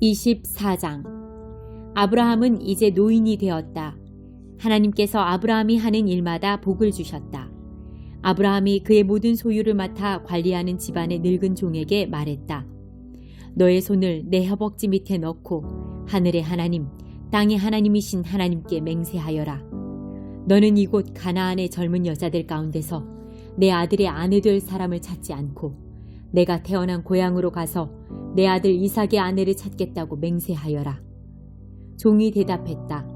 24장 아브라함은 이제 노인이 되었다. 하나님께서 아브라함이 하는 일마다 복을 주셨다. 아브라함이 그의 모든 소유를 맡아 관리하는 집안의 늙은 종에게 말했다. 너의 손을 내 허벅지 밑에 넣고 하늘의 하나님, 땅의 하나님이신 하나님께 맹세하여라. 너는 이곳 가나안의 젊은 여자들 가운데서 내 아들의 아내 될 사람을 찾지 않고 내가 태어난 고향으로 가서 내 아들 이삭의 아내를 찾겠다고 맹세하여라. 종이 대답했다.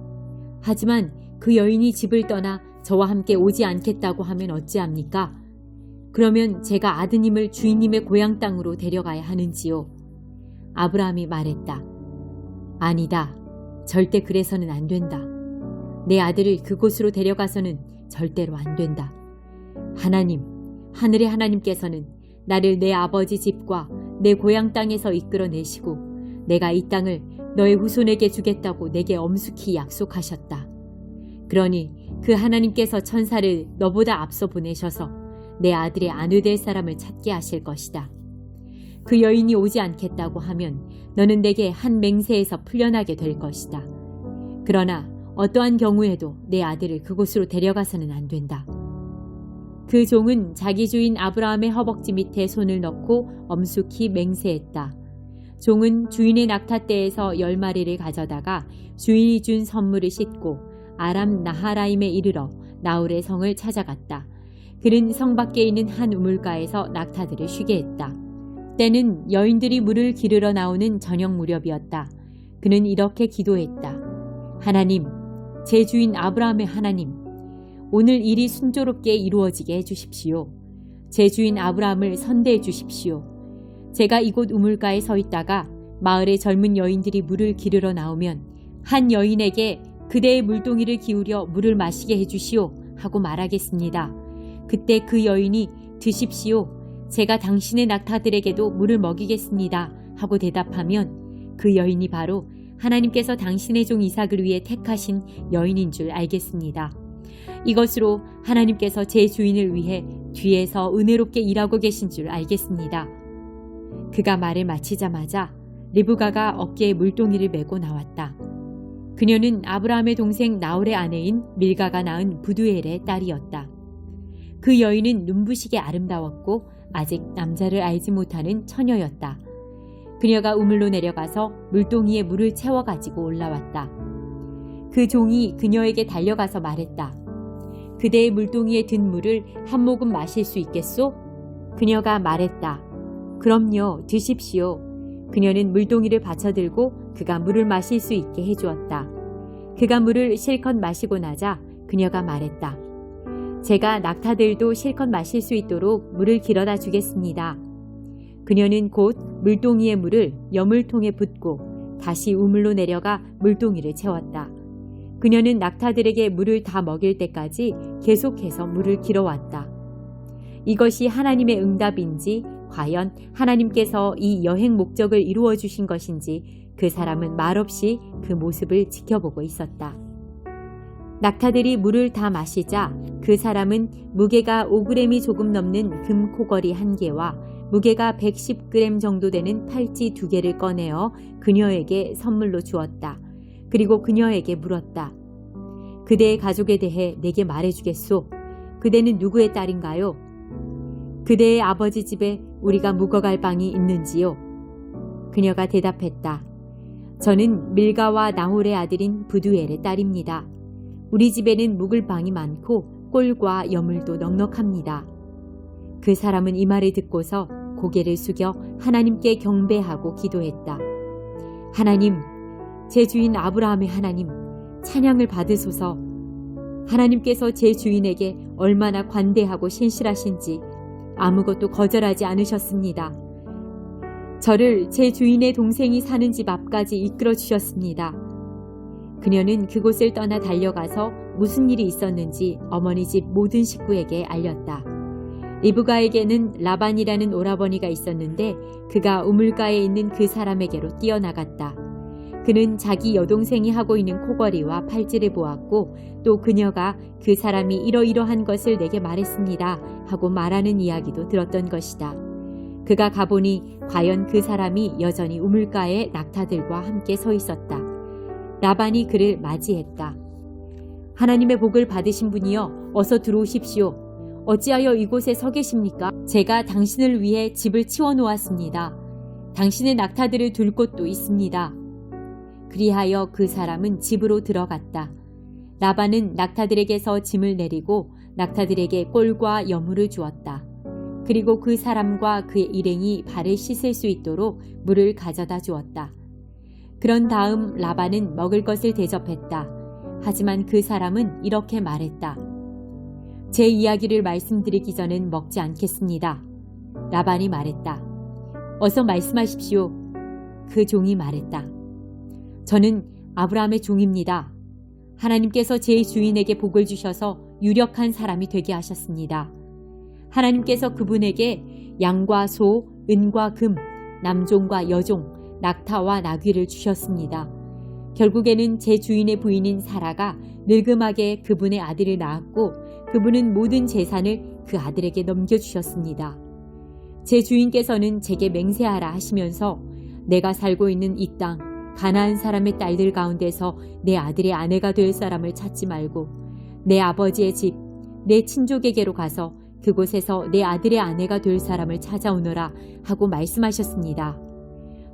하지만 그 여인이 집을 떠나 저와 함께 오지 않겠다고 하면 어찌합니까? 그러면 제가 아드님을 주인님의 고향 땅으로 데려가야 하는지요? 아브라함이 말했다. 아니다. 절대 그래서는 안 된다. 내 아들을 그곳으로 데려가서는 절대로 안 된다. 하나님, 하늘의 하나님께서는 나를 내 아버지 집과 내 고향 땅에서 이끌어내시고 내가 이 땅을 너의 후손에게 주겠다고 내게 엄숙히 약속하셨다. 그러니 그 하나님께서 천사를 너보다 앞서 보내셔서 내 아들의 아내 될 사람을 찾게 하실 것이다. 그 여인이 오지 않겠다고 하면 너는 내게 한 맹세에서 풀려나게 될 것이다. 그러나 어떠한 경우에도 내 아들을 그곳으로 데려가서는 안 된다. 그 종은 자기 주인 아브라함의 허벅지 밑에 손을 넣고 엄숙히 맹세했다. 종은 주인의 낙타 떼에서 열 마리를 가져다가 주인이 준 선물을 싣고 아람 나하라임에 이르러 나홀의 성을 찾아갔다. 그는 성 밖에 있는 한 우물가에서 낙타들을 쉬게 했다. 때는 여인들이 물을 기르러 나오는 저녁 무렵이었다. 그는 이렇게 기도했다. 하나님, 제 주인 아브라함의 하나님, 오늘 일이 순조롭게 이루어지게 해주십시오. 제 주인 아브라함을 선대해 주십시오. 제가 이곳 우물가에 서 있다가 마을의 젊은 여인들이 물을 기르러 나오면 한 여인에게 그대의 물동이를 기울여 물을 마시게 해주시오 하고 말하겠습니다. 그때 그 여인이 드십시오. 제가 당신의 낙타들에게도 물을 먹이겠습니다. 하고 대답하면 그 여인이 바로 하나님께서 당신의 종 이삭을 위해 택하신 여인인 줄 알겠습니다. 이것으로 하나님께서 제 주인을 위해 뒤에서 은혜롭게 일하고 계신 줄 알겠습니다. 그가 말을 마치자마자 리브가가 어깨에 물동이를 메고 나왔다. 그녀는 아브라함의 동생 나홀의 아내인 밀가가 낳은 부두엘의 딸이었다. 그 여인은 눈부시게 아름다웠고 아직 남자를 알지 못하는 처녀였다. 그녀가 우물로 내려가서 물동이에 물을 채워 가지고 올라왔다. 그 종이 그녀에게 달려가서 말했다. 그대의 물동이에 든 물을 한 모금 마실 수 있겠소? 그녀가 말했다. 그럼요, 드십시오. 그녀는 물동이를 받쳐들고 그가 물을 마실 수 있게 해주었다. 그가 물을 실컷 마시고 나자 그녀가 말했다. 제가 낙타들도 실컷 마실 수 있도록 물을 길어다 주겠습니다. 그녀는 곧 물동이의 물을 여물통에 붓고 다시 우물로 내려가 물동이를 채웠다. 그녀는 낙타들에게 물을 다 먹일 때까지 계속해서 물을 길어왔다. 이것이 하나님의 응답인지 과연 하나님께서 이 여행 목적을 이루어 주신 것인지 그 사람은 말없이 그 모습을 지켜보고 있었다. 낙타들이 물을 다 마시자 그 사람은 무게가 5g이 조금 넘는 금 코걸이 한 개와 무게가 110g 정도 되는 팔찌 두 개를 꺼내어 그녀에게 선물로 주었다. 그리고 그녀에게 물었다. 그대의 가족에 대해 내게 말해주겠소. 그대는 누구의 딸인가요? 그대의 아버지 집에 우리가 묵어갈 방이 있는지요? 그녀가 대답했다. 저는 밀가와 나홀의 아들인 부두엘의 딸입니다. 우리 집에는 묵을 방이 많고 꼴과 여물도 넉넉합니다. 그 사람은 이 말을 듣고서 고개를 숙여 하나님께 경배하고 기도했다. 하나님, 제 주인 아브라함의 하나님, 찬양을 받으소서. 하나님께서 제 주인에게 얼마나 관대하고 신실하신지 아무것도 거절하지 않으셨습니다. 저를 제 주인의 동생이 사는 집 앞까지 이끌어 주셨습니다. 그녀는 그곳을 떠나 달려가서 무슨 일이 있었는지 어머니 집 모든 식구에게 알렸다. 리브가에게는 라반이라는 오라버니가 있었는데 그가 우물가에 있는 그 사람에게로 뛰어나갔다. 그는 자기 여동생이 하고 있는 코걸이와 팔찌를 보았고 또 그녀가 그 사람이 이러이러한 것을 내게 말했습니다 하고 말하는 이야기도 들었던 것이다. 그가 가보니 과연 그 사람이 여전히 우물가에 낙타들과 함께 서 있었다. 라반이 그를 맞이했다. 하나님의 복을 받으신 분이여 어서 들어오십시오. 어찌하여 이곳에 서 계십니까? 제가 당신을 위해 집을 치워 놓았습니다. 당신의 낙타들을 둘 곳도 있습니다. 그리하여 그 사람은 집으로 들어갔다. 라반은 낙타들에게서 짐을 내리고 낙타들에게 꼴과 여물을 주었다. 그리고 그 사람과 그의 일행이 발을 씻을 수 있도록 물을 가져다 주었다. 그런 다음 라반은 먹을 것을 대접했다. 하지만 그 사람은 이렇게 말했다. 제 이야기를 말씀드리기 전엔 먹지 않겠습니다. 라반이 말했다. 어서 말씀하십시오. 그 종이 말했다. 저는 아브라함의 종입니다. 하나님께서 제 주인에게 복을 주셔서 유력한 사람이 되게 하셨습니다. 하나님께서 그분에게 양과 소, 은과 금, 남종과 여종, 낙타와 나귀를 주셨습니다. 결국에는 제 주인의 부인인 사라가 늙음하게 그분의 아들을 낳았고 그분은 모든 재산을 그 아들에게 넘겨주셨습니다. 제 주인께서는 제게 맹세하라 하시면서 내가 살고 있는 이 땅, 가나안 사람의 딸들 가운데서 내 아들의 아내가 될 사람을 찾지 말고 내 아버지의 집, 내 친족에게로 가서 그곳에서 내 아들의 아내가 될 사람을 찾아오너라 하고 말씀하셨습니다.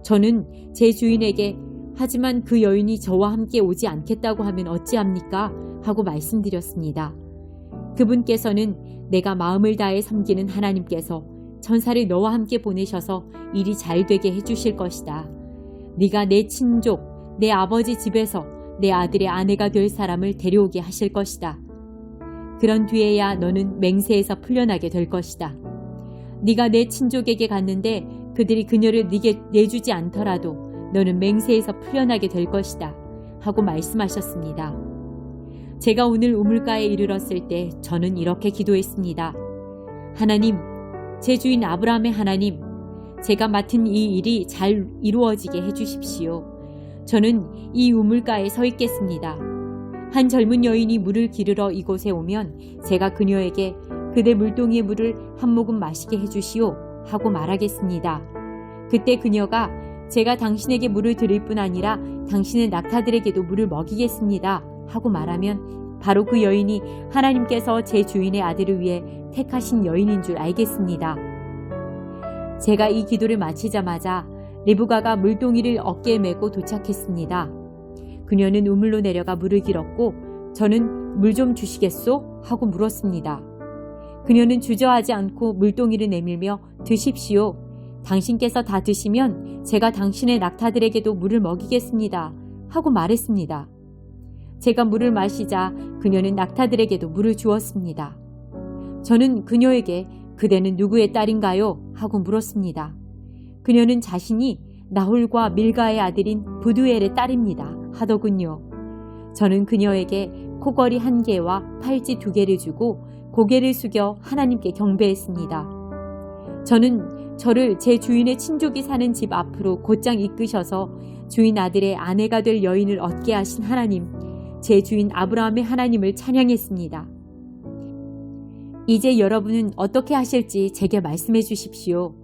저는 제 주인에게 하지만 그 여인이 저와 함께 오지 않겠다고 하면 어찌합니까? 하고 말씀드렸습니다. 그분께서는 내가 마음을 다해 섬기는 하나님께서 천사를 너와 함께 보내셔서 일이 잘 되게 해주실 것이다. 네가 내 친족, 내 아버지 집에서 내 아들의 아내가 될 사람을 데려오게 하실 것이다. 그런 뒤에야 너는 맹세에서 풀려나게 될 것이다. 네가 내 친족에게 갔는데 그들이 그녀를 네게 내주지 않더라도 너는 맹세에서 풀려나게 될 것이다. 하고 말씀하셨습니다. 제가 오늘 우물가에 이르렀을 때 저는 이렇게 기도했습니다. 하나님, 제 주인 아브라함의 하나님, 제가 맡은 이 일이 잘 이루어지게 해주십시오. 저는 이 우물가에 서 있겠습니다. 한 젊은 여인이 물을 기르러 이곳에 오면 제가 그녀에게 그대 물동이의 물을 한 모금 마시게 해주시오 하고 말하겠습니다. 그때 그녀가 제가 당신에게 물을 드릴 뿐 아니라 당신의 낙타들에게도 물을 먹이겠습니다 하고 말하면 바로 그 여인이 하나님께서 제 주인의 아들을 위해 택하신 여인인 줄 알겠습니다. 제가 이 기도를 마치자마자 리브가가 물동이를 어깨에 메고 도착했습니다. 그녀는 우물로 내려가 물을 길었고 저는 물 좀 주시겠소? 하고 물었습니다. 그녀는 주저하지 않고 물동이를 내밀며 드십시오. 당신께서 다 드시면 제가 당신의 낙타들에게도 물을 먹이겠습니다. 하고 말했습니다. 제가 물을 마시자 그녀는 낙타들에게도 물을 주었습니다. 저는 그녀에게 그대는 누구의 딸인가요? 하고 물었습니다. 그녀는 자신이 나홀과 밀가의 아들인 부두엘의 딸입니다. 하더군요. 저는 그녀에게 코걸이 한 개와 팔찌 두 개를 주고 고개를 숙여 하나님께 경배했습니다. 저는 저를 제 주인의 친족이 사는 집 앞으로 곧장 이끄셔서 주인 아들의 아내가 될 여인을 얻게 하신 하나님, 제 주인 아브라함의 하나님을 찬양했습니다. 이제 여러분은 어떻게 하실지 제게 말씀해 주십시오.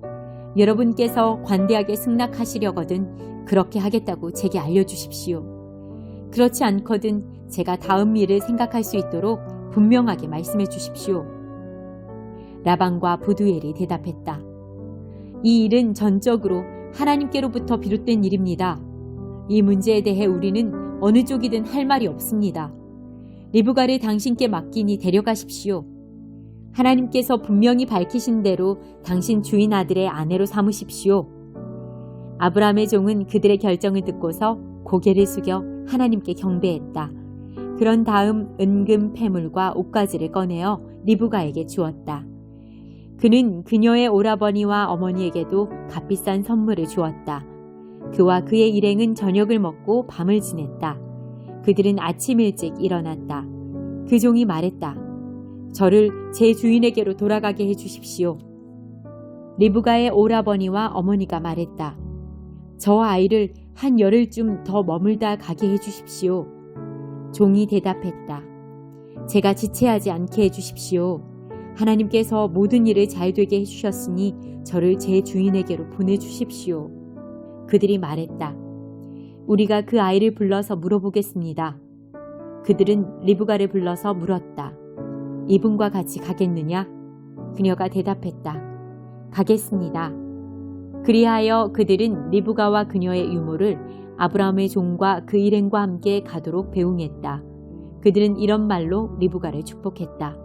여러분께서 관대하게 승낙하시려거든 그렇게 하겠다고 제게 알려주십시오. 그렇지 않거든 제가 다음 일을 생각할 수 있도록 분명하게 말씀해 주십시오. 라방과 부두엘이 대답했다. 이 일은 전적으로 하나님께로부터 비롯된 일입니다. 이 문제에 대해 우리는 어느 쪽이든 할 말이 없습니다. 리브가를 당신께 맡기니 데려가십시오. 하나님께서 분명히 밝히신 대로 당신 주인 아들의 아내로 삼으십시오. 아브라함의 종은 그들의 결정을 듣고서 고개를 숙여 하나님께 경배했다. 그런 다음 은금 패물과 옷가지를 꺼내어 리브가에게 주었다. 그는 그녀의 오라버니와 어머니에게도 값비싼 선물을 주었다. 그와 그의 일행은 저녁을 먹고 밤을 지냈다. 그들은 아침 일찍 일어났다. 그 종이 말했다. 저를 제 주인에게로 돌아가게 해 주십시오. 리브가의 오라버니와 어머니가 말했다. 저 아이를 한 열흘쯤 더 머물다 가게 해 주십시오. 종이 대답했다. 제가 지체하지 않게 해 주십시오. 하나님께서 모든 일을 잘 되게 해 주셨으니 저를 제 주인에게로 보내 주십시오. 그들이 말했다. 우리가 그 아이를 불러서 물어보겠습니다. 그들은 리브가를 불러서 물었다. 이분과 같이 가겠느냐? 그녀가 대답했다. 가겠습니다. 그리하여 그들은 리브가와 그녀의 유모를 아브라함의 종과 그 일행과 함께 가도록 배웅했다. 그들은 이런 말로 리브가를 축복했다.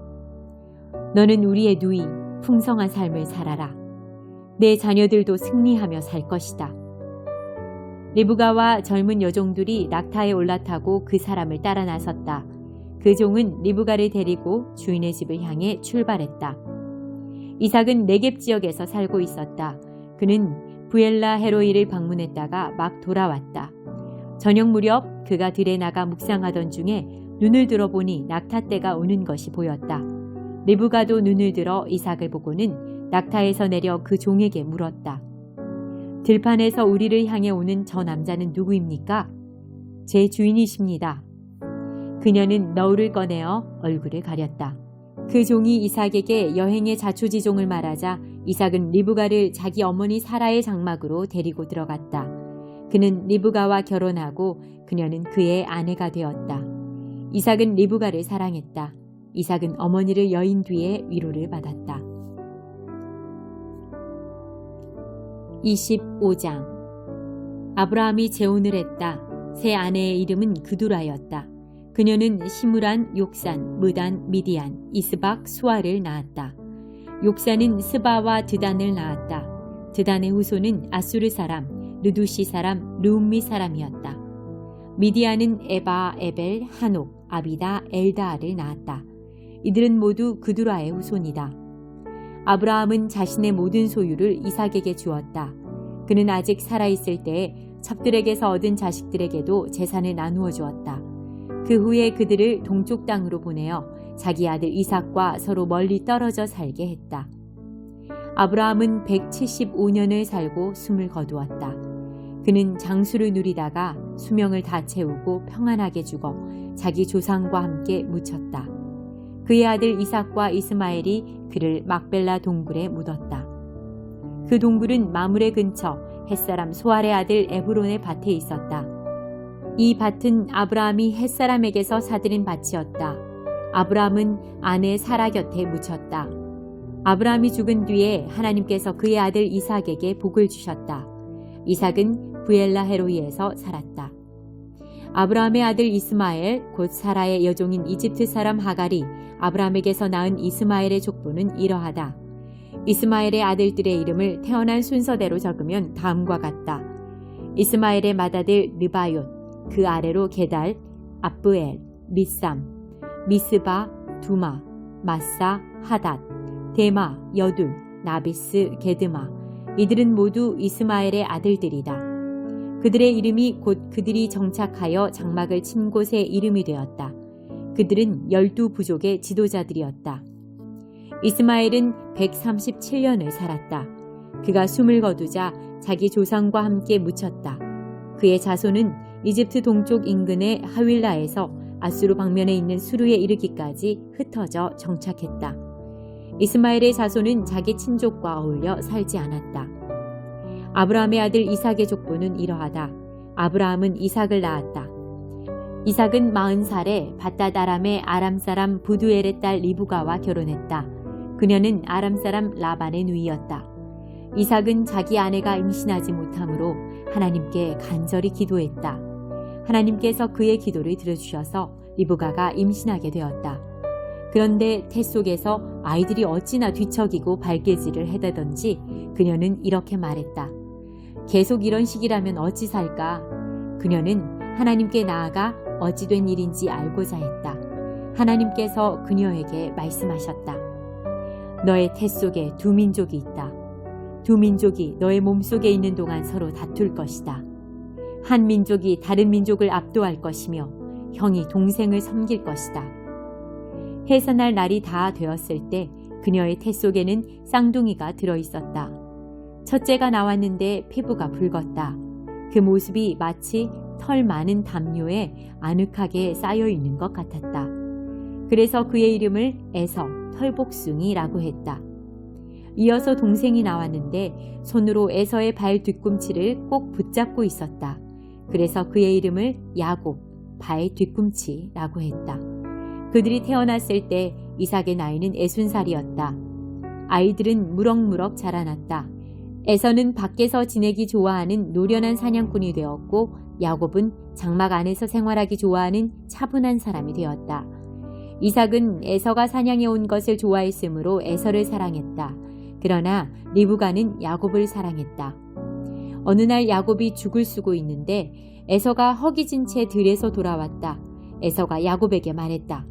너는 우리의 누이, 풍성한 삶을 살아라. 내 자녀들도 승리하며 살 것이다. 리브가와 젊은 여종들이 낙타에 올라타고 그 사람을 따라 나섰다. 그 종은 리브가를 데리고 주인의 집을 향해 출발했다. 이삭은 네겝 지역에서 살고 있었다. 그는 부엘라 헤로이를 방문했다가 막 돌아왔다. 저녁 무렵 그가 들에 나가 묵상하던 중에 눈을 들어보니 낙타떼가 오는 것이 보였다. 리브가도 눈을 들어 이삭을 보고는 낙타에서 내려 그 종에게 물었다. 들판에서 우리를 향해 오는 저 남자는 누구입니까? 제 주인이십니다. 그녀는 너울을 꺼내어 얼굴을 가렸다. 그 종이 이삭에게 여행의 자초지종을 말하자 이삭은 리브가를 자기 어머니 사라의 장막으로 데리고 들어갔다. 그는 리브가와 결혼하고 그녀는 그의 아내가 되었다. 이삭은 리브가를 사랑했다. 이삭은 어머니를 여인 뒤에 위로를 받았다. 25장 아브라함이 재혼을 했다. 새 아내의 이름은 그두라였다. 그녀는 시무란, 욕산, 무단, 미디안, 이스박, 수아를 낳았다. 욕산은 스바와 드단을 낳았다. 드단의 후손은 아수르 사람, 르두시 사람, 르움미 사람이었다. 미디안은 에바, 에벨, 한옥, 아비다, 엘다를 낳았다. 이들은 모두 그두라의 후손이다. 아브라함은 자신의 모든 소유를 이삭에게 주었다. 그는 아직 살아있을 때에 첩들에게서 얻은 자식들에게도 재산을 나누어 주었다. 그 후에 그들을 동쪽 땅으로 보내어 자기 아들 이삭과 서로 멀리 떨어져 살게 했다. 아브라함은 175년을 살고 숨을 거두었다. 그는 장수를 누리다가 수명을 다 채우고 평안하게 죽어 자기 조상과 함께 묻혔다. 그의 아들 이삭과 이스마엘이 그를 막벨라 동굴에 묻었다. 그 동굴은 마물의 근처 햇사람 소알의 아들 에브론의 밭에 있었다. 이 밭은 아브라함이 햇사람에게서 사들인 밭이었다. 아브라함은 아내 사라 곁에 묻혔다. 아브라함이 죽은 뒤에 하나님께서 그의 아들 이삭에게 복을 주셨다. 이삭은 부엘라 헤로이에서 살았다. 아브라함의 아들 이스마엘 곧 사라의 여종인 이집트 사람 하갈이 아브라함에게서 낳은 이스마엘의 족보는 이러하다. 이스마엘의 아들들의 이름을 태어난 순서대로 적으면 다음과 같다. 이스마엘의 맏아들 느바욤, 그 아래로 게달, 압브엘, 미삼, 미스바, 두마, 마사, 하닷, 데마, 여둘, 나비스, 게드마. 이들은 모두 이스마엘의 아들들이다. 그들의 이름이 곧 그들이 정착하여 장막을 친 곳의 이름이 되었다. 그들은 열두 부족의 지도자들이었다. 이스마엘은 137년을 살았다. 그가 숨을 거두자 자기 조상과 함께 묻혔다. 그의 자손은 이집트 동쪽 인근의 하윌라에서 아수르 방면에 있는 수루에 이르기까지 흩어져 정착했다. 이스마엘의 자손은 자기 친족과 어울려 살지 않았다. 아브라함의 아들 이삭의 족보는 이러하다. 아브라함은 이삭을 낳았다. 이삭은 40살에 바다다람의 아람 사람 부두엘의 딸 리브가와 결혼했다. 그녀는 아람 사람 라반의 누이였다. 이삭은 자기 아내가 임신하지 못하므로 하나님께 간절히 기도했다. 하나님께서 그의 기도를 들어주셔서 리브가가 임신하게 되었다. 그런데 태 속에서 아이들이 어찌나 뒤척이고 발개질을 해대던지 그녀는 이렇게 말했다. 계속 이런 식이라면 어찌 살까? 그녀는 하나님께 나아가 어찌 된 일인지 알고자 했다. 하나님께서 그녀에게 말씀하셨다. 너의 태 속에 두 민족이 있다. 두 민족이 너의 몸 속에 있는 동안 서로 다툴 것이다. 한 민족이 다른 민족을 압도할 것이며 형이 동생을 섬길 것이다. 해산할 날이 다 되었을 때 그녀의 태 속에는 쌍둥이가 들어 있었다. 첫째가 나왔는데 피부가 붉었다. 그 모습이 마치 털 많은 담요에 아늑하게 쌓여 있는 것 같았다. 그래서 그의 이름을 에서 털복숭이라고 했다. 이어서 동생이 나왔는데 손으로 에서의 발 뒤꿈치를 꼭 붙잡고 있었다. 그래서 그의 이름을 야곱, 발 뒤꿈치라고 했다. 그들이 태어났을 때 이삭의 나이는 60살이었다. 아이들은 무럭무럭 자라났다. 에서는 밖에서 지내기 좋아하는 노련한 사냥꾼이 되었고 야곱은 장막 안에서 생활하기 좋아하는 차분한 사람이 되었다. 이삭은 에서가 사냥해 온 것을 좋아했으므로 에서를 사랑했다. 그러나 리브가는 야곱을 사랑했다. 어느 날 야곱이 죽을 쓰고 있는데 에서가 허기진 채 들에서 돌아왔다. 에서가 야곱에게 말했다.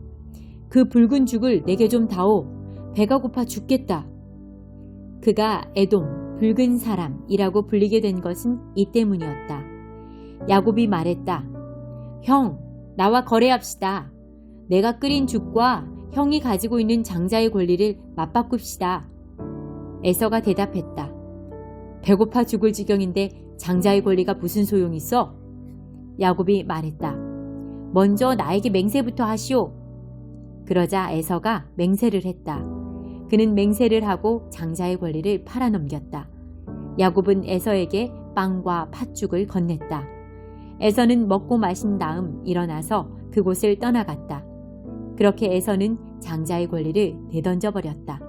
그 붉은 죽을 내게 좀 다오. 배가 고파 죽겠다. 그가 에돔, 붉은 사람이라고 불리게 된 것은 이 때문이었다. 야곱이 말했다. 형, 나와 거래합시다. 내가 끓인 죽과 형이 가지고 있는 장자의 권리를 맞바꿉시다. 에서가 대답했다. 배고파 죽을 지경인데 장자의 권리가 무슨 소용 있어? 야곱이 말했다. 먼저 나에게 맹세부터 하시오. 그러자 에서가 맹세를 했다. 그는 맹세를 하고 장자의 권리를 팔아넘겼다. 야곱은 에서에게 빵과 팥죽을 건넸다. 에서는 먹고 마신 다음 일어나서 그곳을 떠나갔다. 그렇게 에서는 장자의 권리를 내던져 버렸다.